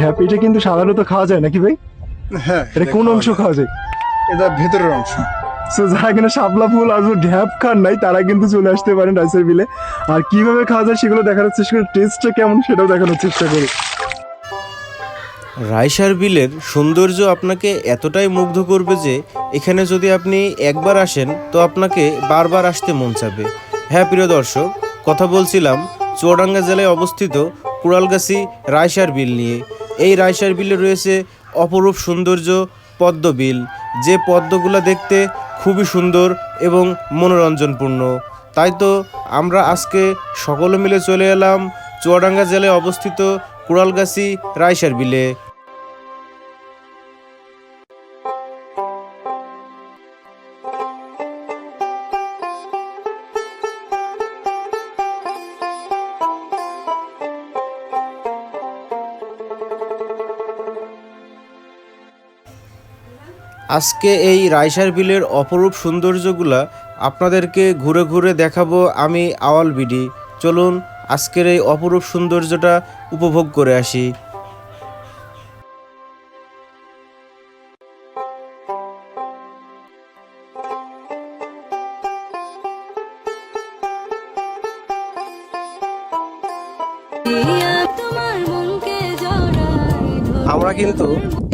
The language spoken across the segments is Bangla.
ঢ্যাপ এটা কিন্তু সাধারণত খাওয়া যায় নাকি ভাই? হ্যাঁ এটা কোন অংশ খাওয়া যায়? এটা ভেতরের অংশ। সো যারা শাপলা ফুল আর ঢ্যাপ খান নাই তারা কিন্তু চলে আসতে পারেন রাইসের বিলে। আর কীভাবে খাওয়া যায় সেগুলো দেখানোর চেষ্টা করি টেস্টটা কেমন সেটাও দেখানোর চেষ্টা করি। রাইসার বিলের সৌন্দর্য আপনাকে এতটাই মুগ্ধ করবে যে এখানে যদি আপনি একবার আসেন তো আপনাকে বারবার আসতে মন চাবে হ্যাঁ প্রিয় দর্শক কথা বলছিলাম চুয়াডাঙ্গা জেলায় অবস্থিত কুড়ালগাছি রায়সার বিল নিয়ে। এই রায়সার বিলে রয়েছে অপরূপ সৌন্দর্য, পদ্ম বিল। যে পদ্মগুলো দেখতে খুবই সুন্দর এবং মনোরঞ্জনপূর্ণ। তাই তো আমরা আজকে সকলে মিলে চলে এলাম চুয়াডাঙ্গা জেলায় অবস্থিত কুড়ালগাছি রায়সার বিলে। আজকে এই রাইসার বিলের অপরূপ সৌন্দর্যগুলা আপনাদেরকে ঘুরে ঘুরে দেখাবো আমি আওয়াল বিডি। চলুন আজকের এই অপরূপ সৌন্দর্যটা উপভোগ করে আসি। আমরা কিন্তু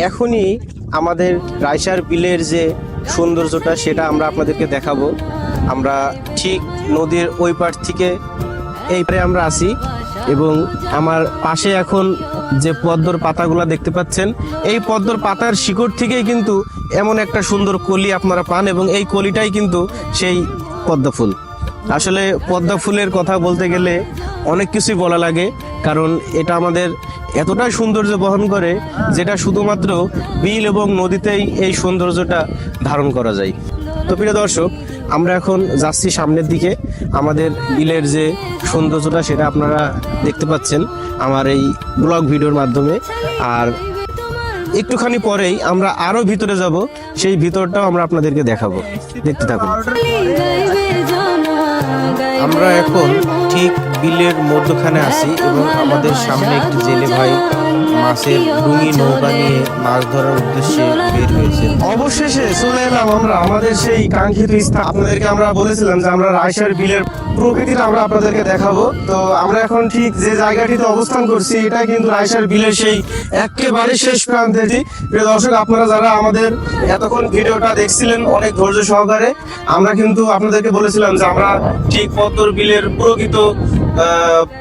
এখনই আমাদের রাইসার বিলের যে সৌন্দর্যটা সেটা আমরা আপনাদেরকে দেখাবো। আমরা ঠিক নদীর ওই পার থেকে এই পারে আমরা আসি এবং আমার পাশে এখন যে পদ্মর পাতাগুলো দেখতে পাচ্ছেন, এই পদ্মর পাতার শিকড় থেকেই কিন্তু এমন একটা সুন্দর কলি আপনারা পান এবং এই কলিটাই কিন্তু সেই পদ্ম ফুল আসলে পদ্মা ফুলের কথা বলতে গেলে অনেক কিছুই বলা লাগে, কারণ এটা আমাদের এতটাই সৌন্দর্য বহন করে যেটা শুধুমাত্র বিল এবং নদীতেই এই সৌন্দর্যটা ধারণ করা যায়। তো প্রিয় দর্শক, আমরা এখন যাচ্ছি সামনের দিকে। আমাদের বিলের যে সৌন্দর্যটা সেটা আপনারা দেখতে পাচ্ছেন আমার এই ব্লগ ভিডিওর মাধ্যমে। আর একটুখানি পরেই আমরা আরও ভিতরে যাব, সেই ভিতরটাও আমরা আপনাদেরকে দেখাবো। দেখতে থাকুন। আমরা এখন ঠিক বিলের মধ্যখানে আছি এবং আমাদের সামনে একটি জেলে ভাই মাছের ডুঙি নৌকা নিয়ে মাছ ধরার উদ্দেশ্যে বের হয়েছে। অবশেষে চলে এলাম আমরা, আমাদের সেই কাঙ্ক্ষিত স্থান। আপনাদেরকে আমরা বলেছিলাম যে আমরা রাইসার বিলের প্রকৃতিটা আমরা আপনাদেরকে দেখাবো। তো আমরা এখন ঠিক যে জায়গাটিতে অবস্থান করছি, এটা কিন্তু রাইসার বিলের সেই একেবারে শেষ প্রান্তে প্রিয় দর্শক, আপনারা যারা আমাদের এতক্ষণ ভিডিওটা দেখছিলেন, অনেক ধৈর্য সহকারে, আমরা কিন্তু আপনাদেরকে বলেছিলাম যে আমরা ঠিক পদ্মর বিলের প্রকৃত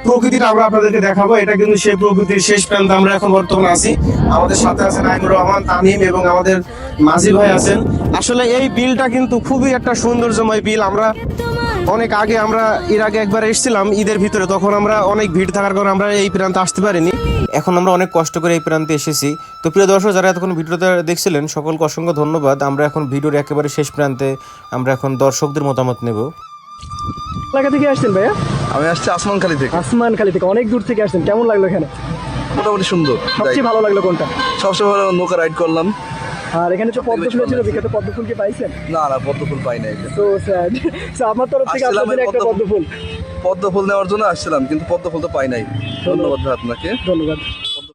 প্রকৃতিটা আমরা আপনাদেরকে দেখাবো। এটা কিন্তু সেই প্রকৃতির শেষ প্রান্তে আমরা এখন বর্তমানে আছি। আমাদের সাথে আছেন আইনুর রহমান, তামিম এবং আমাদের মাঝি ভাই আছেন। আসলে এই বিলটা কিন্তু খুবই একটা সৌন্দর্যময় বিল। আমরা অনেক আগে আমরা এর আগে একবার এসেছিলাম ঈদের ভিতরে, তখন আমরা অনেক ভিড় থাকার কারণে আমরা এই প্রান্তে আসতে পারিনি। এখন আমরা অনেক কষ্ট করে এই প্রান্তে এসেছি। তো প্রিয় দর্শক, যারা এতক্ষণ ভিডিওটা দেখছিলেন, সকলকে অসংখ্য ধন্যবাদ। আমরা এখন ভিডিওর একেবারে শেষ প্রান্তে আমরা এখন দর্শকদের মতামত নেব। এলাকা থেকে আসছেন ভাইয়া? আমি আসছি আসমানখালি থেকে। আসমান খালি থেকে অনেক দূর থেকে আসছেন। কেমন লাগল এখানে? মোটামুটি সুন্দর। সবচেয়ে ভালো লাগল কোনটা? সবসময় ভালো নৌকা রাইড করলাম। আর এখানে তো পদ্ম ফুল ছিল বিখ্যাত পদ্ম ফুল কি পাইছেন? না না পদ্ম ফুল পাই নাই। তো স্যাড তো আমার তরফ থেকে আপনাদের একটা পদ্ম ফুল। পদ্ম ফুল নেওয়ার জন্য আসছিলাম কিন্তু পদ্ম ফুল তো পাই নাই। ধন্যবাদ। আপনাকে। ধন্যবাদ।